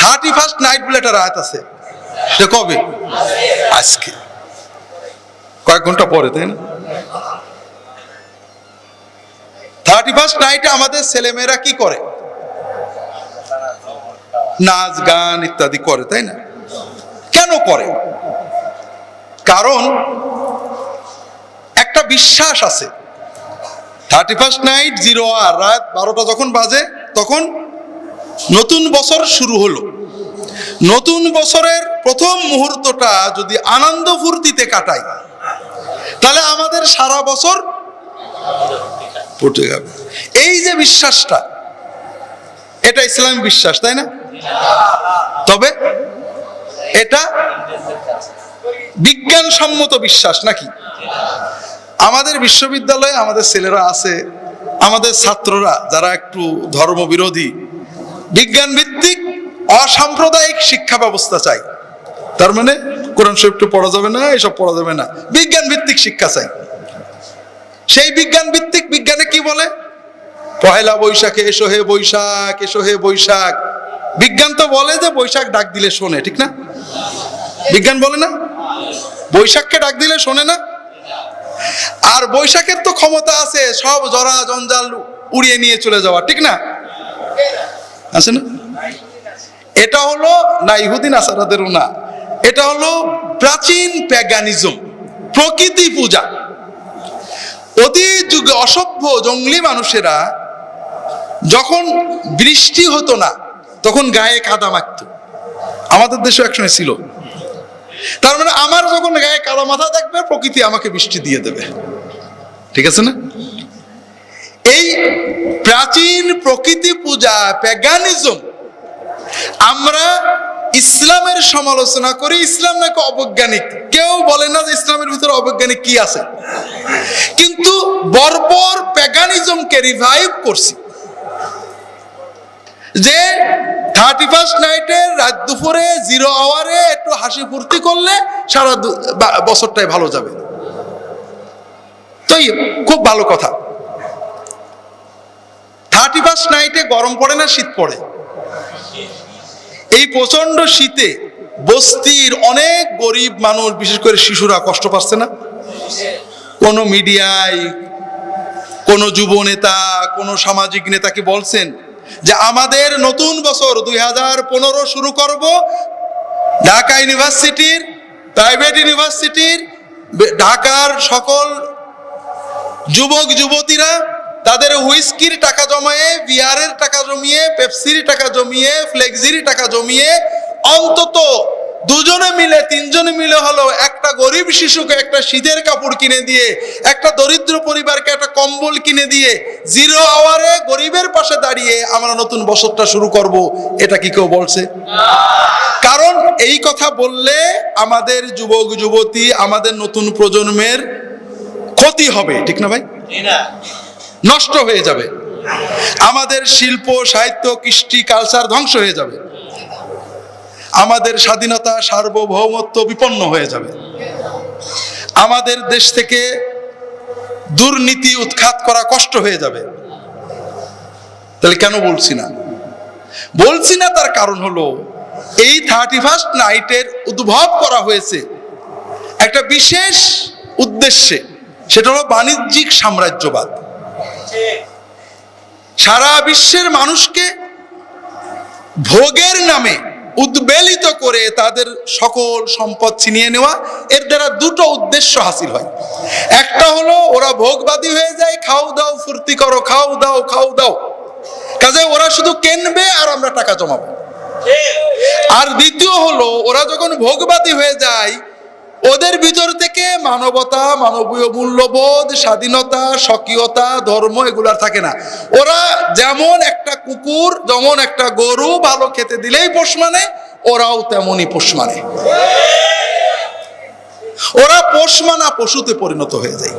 Thirty first night বলে একটা রাত আছে সে কবে আজকে কয়েক ঘণ্টা পরে তাই না থার্টি ফার্স্ট নাইটে আমাদের ছেলেমেয়েরা কি করে নাচ গান ইত্যাদি করে তাই না কেন করে কারণ একটা বিশ্বাস আছে থার্টি ফার্স্ট নাইট জিরো আর রাত বারোটা যখন বাজে, তখন নতুন বছর শুরু হলো। নতুন বছরের প্রথম মুহূর্তটা যদি আনন্দ ফুর্তিতে কাটাই, তাহলে আমাদের সারা বছর পড়তে যাবে। এই যে বিশ্বাসটা, এটা ইসলামী বিশ্বাস, তাই না? তবে এটা বিজ্ঞানসম্মত বিশ্বাস নাকি? আমাদের বিশ্ববিদ্যালয়ে আমাদের ছেলেরা আছে, আমাদের ছাত্ররা যারা একটু ধর্মবিরোধী বিজ্ঞান ভিত্তিক অসাম্প্রদায়িক শিক্ষা ব্যবস্থা চাই। তার মানে কোরআন শরীফটা পড়া যাবে না, এসব পড়া যাবে না। বিজ্ঞান ভিত্তিক শিক্ষা চাই। সেই বিজ্ঞান ভিত্তিক বিজ্ঞানে কি বলে? পহেলা বৈশাখে, এসো হে বৈশাখ, এসো হে বৈশাখ। বিজ্ঞান তো বলে যে বৈশাখ ডাক দিলে শোনে, ঠিক না? বিজ্ঞান বলে না? বৈশাখকে ডাক দিলে শোনে না? আর বৈশাখের তো ক্ষমতা আছে, সব জরা জঞ্জাল উড়িয়ে নিয়ে চলে যাওয়া, ঠিক না? আছে না? এটা হলো না ইহুদিন আসারাদেরও না এটা হলো প্রাচীন প্যাগানিজম, প্রকৃতি পূজা। অতীত যুগে অসভ্য জঙ্গলি মানুষেরা যখন বৃষ্টি হতো না, তখন গায়ে কাদা মাখত। আমাদের দেশে একসময় ছিল। তার মানে আমার যখন গায়ে কাদা মাথা থাকবে প্রকৃতি আমাকে বৃষ্টি দিয়ে দেবে। ঠিক আছে না? এই প্রাচীন প্রকৃতি পূজা, প্যাগানিজম, আমরা ইসলামের সমালোচনা করি। ইসলাম নাকি অবৈজ্ঞানিক। কেউ বলে না যে ইসলামের ভিতরে অবৈজ্ঞানিক কি আছে। কিন্তু বর্বর প্যাগানিজমকে রিভাইভ করছি। যে থার্টি ফার্স্ট নাইটে রাত দুপুরে জিরো আওয়ারে হাসি ফুর্তি করলে সারা বছরটাই ভালো যাবে। তো এই খুব ভালো কথা। থার্টি ফার্স্ট নাইটে গরম পড়ে না, শীত পড়ে? এই প্রচণ্ড শীতে বস্তির অনেক গরিব মানুষ, বিশেষ করে শিশুরা কষ্ট পাচ্ছে না? কোনো মিডিয়ায়, কোনো যুব নেতা, কোনো সামাজিক নেতা কি বলছেন যে, আমাদের নতুন বছর দুই হাজার পনেরো শুরু করব ঢাকা ইউনিভার্সিটির প্রাইভেট ইউনিভার্সিটির ঢাকার সকল যুবক, যুবতীরা তাদের হুইস্কির টাকা জমায়ে, বিয়ারের টাকা জমিয়ে, পেপসির টাকা জমিয়ে, ফ্লেক্সির টাকা জমিয়ে অন্তত দুজনে মিলে তিনজনে মিলে হলো একটা গরিব শিশুকে একটা শীতের কাপড় কিনে দিয়ে একটা দরিদ্র পরিবারকে একটা কম্বল কিনে দিয়ে জিরো আওয়ারে গরিবের পাশে দাঁড়িয়ে আমরা নতুন বছরটা শুরু করব। এটা কি কেউ বলছে? কারণ এই কথা বললে আমাদের যুবক যুবতী আমাদের নতুন প্রজন্মের ক্ষতি হবে ঠিক না ভাই? নষ্ট হয়ে যাবে। আমাদের শিল্প সাহিত্য কৃষ্টি কালচার ধ্বংস হয়ে যাবে। আমাদের স্বাধীনতা সার্বভৌমত্ব বিপন্ন হয়ে যাবে। আমাদের দেশ থেকে দুর্নীতি উৎখাত করা কষ্ট হয়ে যাবে। তাহলে কেন বলছি না? বলছি না তার কারণ হলো, এই থার্টি ফার্স্ট নাইটের উদ্ভব করা হয়েছে একটা বিশেষ উদ্দেশ্যে, সেটা হলো বাণিজ্যিক সাম্রাজ্যবাদ। সারা বিশ্বের মানুষকে ভোগের নামে উদ্বেলিত করে তাদের সকল সম্পদ ছিনিয়ে নেওয়া, এর দ্বারা দুটো উদ্দেশ্য হাসিল হয়। একটা হলো, ওরা ভোগবাদী হয়ে যায়, খাও দাও, ফুর্তি করো, খাও দাও খাও দাও। কাজে ওরা শুধু কেনবে আর আমরা টাকা জমাবো। আর দ্বিতীয় হলো, ওরা যখন ভোগবাদী হয়ে যায়, ওদের ভিতর থেকে মানবতা, মানবীয় মূল্যবোধ, স্বাধীনতা, স্বকীয়তা, ধর্ম এগুলার থাকে না। ওরা যেমন একটা কুকুর, যেমন একটা গরু ভালো খেতে দিলেই পোষ মানে ওরাও তেমনই পোষ মানে। ওরা পোষ মানা পশুতে পরিণত হয়ে যায়।